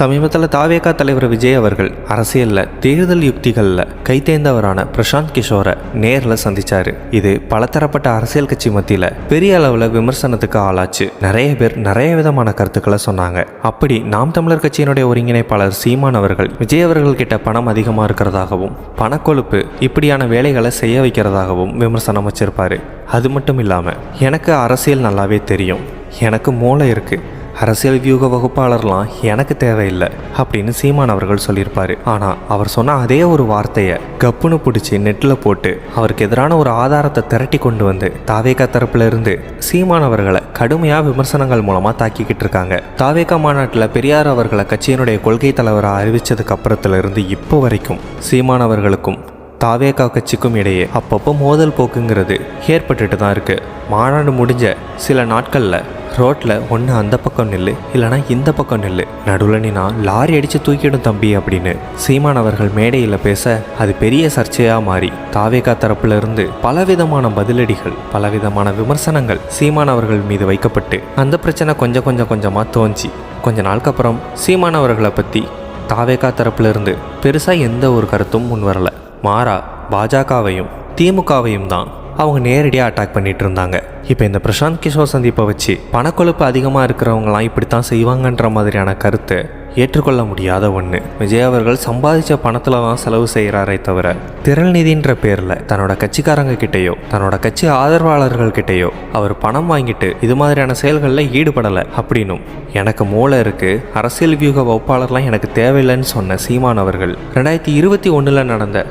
சமீபத்தில் தாவேகா தலைவர் விஜய் அவர்கள் அரசியலில் தேர்தல் யுக்திகளில் கைத்தேர்ந்தவரான பிரசாந்த் கிஷோரை நேரில் சந்தித்தார் இது பலதரப்பட்ட அரசியல் கட்சி மத்தியில் பெரிய அளவில் விமர்சனத்துக்கு ஆளாச்சு. நிறைய பேர் நிறைய விதமான கருத்துக்களை சொன்னாங்க. அப்படி நாம் தமிழர் கட்சியினுடைய ஒருங்கிணைப்பாளர் சீமான் அவர்கள் விஜய் அவர்கள் கிட்ட பணம் அதிகமாக இருக்கிறதாகவும் பணக்கொழுப்பு இப்படியான வேலைகளை செய்ய வைக்கிறதாகவும் விமர்சனம் வச்சிருப்பாரு. அது மட்டும் இல்லாமல் எனக்கு அரசியல் நல்லாவே தெரியும். எனக்கு மூளை இருக்குது அரசியல் வியூக வகுப்பாளர்லாம் எனக்கு தேவையில்லை அப்படின்னு சீமான் அவர்கள் சொல்லியிருப்பாரு. ஆனால் அவர் சொன்ன அதே ஒரு வார்த்தையை கப்புன்னு பிடிச்சி நெட்டில் போட்டு அவருக்கு எதிரான ஒரு ஆதாரத்தை திரட்டி கொண்டு வந்து தாவேகா தரப்புல இருந்து சீமான் அவர்களை கடுமையாக விமர்சனங்கள் மூலமாக தாக்கிக்கிட்டு இருக்காங்க. தாவேகா மாநாட்டில் பெரியார் அவர்களை கட்சியினுடைய கொள்கை தலைவராக அறிவிச்சதுக்கு அப்புறத்துல இருந்து இப்போ வரைக்கும் சீமான் அவர்களுக்கும் தாவேகா கட்சிக்கும் இடையே அப்பப்போ மோதல் போக்குங்கிறது ஏற்பட்டுட்டு தான் இருக்குது மாநாடு முடிஞ்ச சில நாட்களில் ரோட்டில் ஒன்று அந்த பக்கம் நில்லு இல்லைனா இந்த பக்கம் நில்லு. நடுவில் நீ நான் லாரி அடித்து தூக்கிடும் தம்பி அப்படின்னு சீமான் அவர்கள் மேடையில் பேச அது பெரிய சர்ச்சையாக மாறி தாவேகா தரப்பிலிருந்து பலவிதமான பதிலடிகள் பலவிதமான விமர்சனங்கள் சீமான் அவர்கள் மீது வைக்கப்பட்டு அந்த பிரச்சனை கொஞ்சம் கொஞ்சம் கொஞ்சமாக தோஞ்சி. கொஞ்ச நாளுக்கு அப்புறம் சீமான் அவர்களை பற்றி தாவேகா தரப்பிலிருந்து பெருசாக எந்த ஒரு கருத்தும் முன் வரல. மாறா பாஜகவையும் திமுகவையும் தான் அவங்க நேரடியாக அட்டாக் பண்ணிட்டு இருந்தாங்க இப்போ இந்த பிரசாந்த் கிஷோர் சந்திப்பை வச்சு பணக்கொழுப்பு அதிகமாக இருக்கிறவங்களாம் இப்படித்தான் செய்வாங்கன்ற மாதிரியான கருத்து ஏற்றுக்கொள்ள முடியாத ஒன்று விஜய் அவர்கள் சம்பாதிச்ச பணத்தில் தான் செலவு செய்கிறாரே தவிர திரள் நிதின்ற பேரில் தன்னோட கட்சிக்காரங்க கிட்டேயோ தன்னோட கட்சி ஆதரவாளர்கள் கிட்டேயோ அவர் பணம் வாங்கிட்டு இது மாதிரியான செயல்களில் ஈடுபடலை அப்படின்னும். எனக்கு மூளை இருக்குது அரசியல் வியூக வகுப்பாளர்லாம் எனக்கு தேவையில்லைன்னு சொன்ன சீமான் அவர்கள் ரெண்டாயிரத்தி இருபத்தி ஒன்றில் நடந்த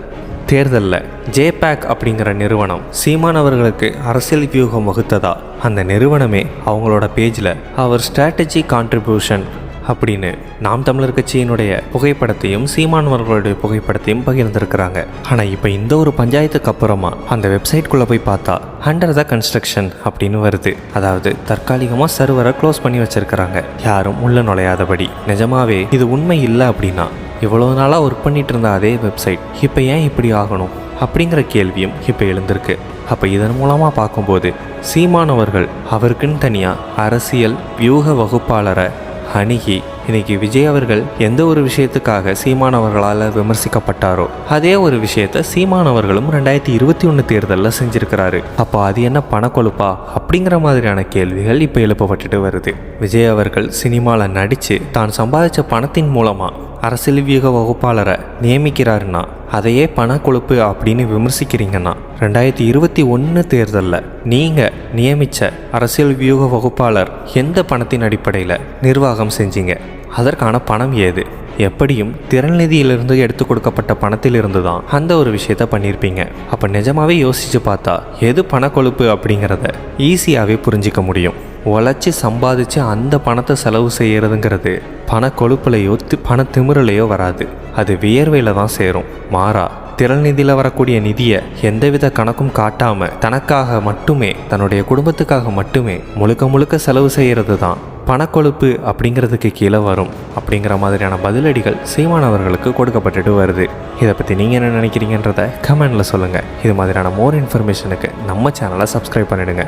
தேர்தலில் ஜேபேக் அப்படிங்கிற நிறுவனம் சீமான் அவர்களுக்கு அரசியல் வியூகம் வகுத்ததா? அந்த நிறுவனமே அவங்களோட பேஜில் அவர் ஸ்ட்ராட்டஜி கான்ட்ரிபியூஷன் அப்படின்னு நாம் தமிழர் கட்சியினுடைய புகைப்படத்தையும் சீமானவர்களுடைய புகைப்படத்தையும் பகிர்ந்திருக்கிறாங்க. ஆனால் இப்போ இந்த ஒரு பஞ்சாயத்துக்கு அப்புறமா அந்த வெப்சைட்குள்ளே போய் பார்த்தா அண்டர் த கன்ஸ்ட்ரக்ஷன் அப்படின்னு வருது. அதாவது தற்காலிகமாக சர்வரை க்ளோஸ் பண்ணி வச்சிருக்கிறாங்க. யாரும் உள்ள நுழையாதபடி. நிஜமாவே இது உண்மை இல்லை அப்படின்னா இவ்வளோ நாளாக ஒர்க் பண்ணிட்டு இருந்த அதே வெப்சைட் இப்போ ஏன் இப்படி ஆகணும்? அப்படிங்கிற கேள்வியும் இப்போ எழுந்திருக்கு. அப்போ இதன் மூலமாக பார்க்கும்போது சீமானவர்கள் அவருக்குன்னு தனியாக அரசியல் வியூக வகுப்பாளரை அணுகி இன்னைக்கு விஜய் அவர்கள் எந்த ஒரு விஷயத்துக்காக சீமானவர்களால் விமர்சிக்கப்பட்டாரோ அதே ஒரு விஷயத்த சீமானவர்களும் ரெண்டாயிரத்தி இருபத்தி ஒன்று தேர்தலில் செஞ்சிருக்கிறாரு. அப்போ அது என்ன பணக்கொழுப்பா? அப்படிங்கிற மாதிரியான கேள்விகள் இப்போ எழுப்பப்பட்டுட்டு வருது. விஜய் அவர்கள் சினிமாவில் நடித்து தான் சம்பாதிச்ச பணத்தின் மூலமாக அரசியல் வியூக வகுப்பாளரை நியமிக்கிறாருன்னா அதையே பணக்கொழுப்பு அப்படின்னு விமர்சிக்கிறீங்கன்னா ரெண்டாயிரத்தி இருபத்தி ஒன்று தேர்தலில் நீங்கள் நியமித்த அரசியல் வியூக வகுப்பாளர் எந்த பணத்தின் அடிப்படையில் நிர்வாகம் செஞ்சீங்க? அதற்கான பணம் ஏது? எப்படியும் திறன்நிதியிலிருந்து எடுத்து கொடுக்கப்பட்ட பணத்திலிருந்து தான் அந்த ஒரு விஷயத்த பண்ணியிருப்பீங்க. அப்போ நிஜமாவே யோசித்து பார்த்தா எது பணக்கொழுப்பு அப்படிங்கிறத ஈஸியாகவே புரிஞ்சிக்க முடியும். உழைச்சி சம்பாதிச்சு அந்த பணத்தை செலவு செய்கிறதுங்கிறது பண கொழுப்புலையோ தி- பண திமிரலையோ வராது. அது வியர்வையில் தான் சேரும். மாறா திரள் நிதியில் வரக்கூடிய நிதியை எந்தவித கணக்கும் காட்டாமல் தனக்காக மட்டுமே தன்னுடைய குடும்பத்துக்காக மட்டுமே முழுக்க முழுக்க செலவு செய்கிறது தான். பணக்கொழுப்பு அப்படிங்கிறதுக்கு கீழே வரும். அப்படிங்கிற மாதிரியான பதிலடிகள் சீமானவர்களுக்கு கொடுக்கப்பட்டுட்டு வருது. இதை பற்றி நீங்கள் என்ன நினைக்கிறீங்கன்றத கமெண்டில் சொல்லுங்கள் இது மாதிரியான மோர் இன்ஃபர்மேஷனுக்கு நம்ம சேனலை சப்ஸ்கிரைப் பண்ணிடுங்க.